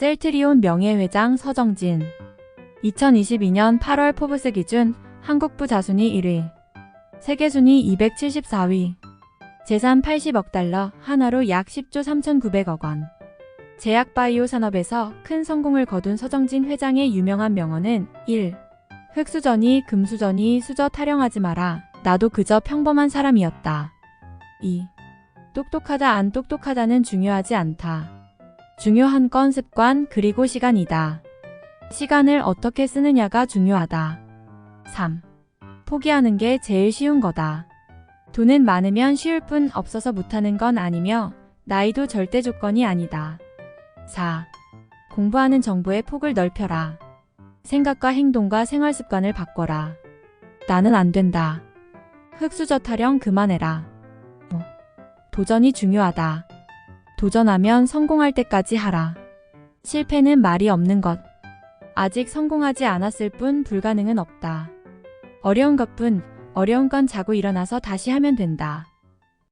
셀트리온 명예회장 서정진 2022년 8월 포브스 기준 한국 부 자순위 1위 세계 순위 274위 재산 80억 달러 하나로 약 10조 3,900억 원 제약바이오 산업에서 큰 성공을 거둔 서정진 회장의 유명한 명언은 1. 흙수저니 금수저니 수저 타령하지 마라. 나도 그저 평범한 사람이었다. 2. 똑똑하다 안 똑똑하다는 중요하지 않다. 중요한 건 습관 그리고 시간이다. 시간을 어떻게 쓰느냐가 중요하다. 3. 포기하는 게 제일 쉬운 거다. 돈은 많으면 쉬울 뿐 없어서 못하는 건 아니며 나이도 절대 조건이 아니다. 4. 공부하는 정보의 폭을 넓혀라. 생각과 행동과 생활 습관을 바꿔라. 나는 안 된다. 흙수저 타령 그만해라. 5. 도전이 중요하다. 도전하면 성공할 때까지 하라. 실패는 말이 없는 것. 아직 성공하지 않았을 뿐 불가능은 없다. 어려운 것뿐 어려운 건 자고 일어나서 다시 하면 된다.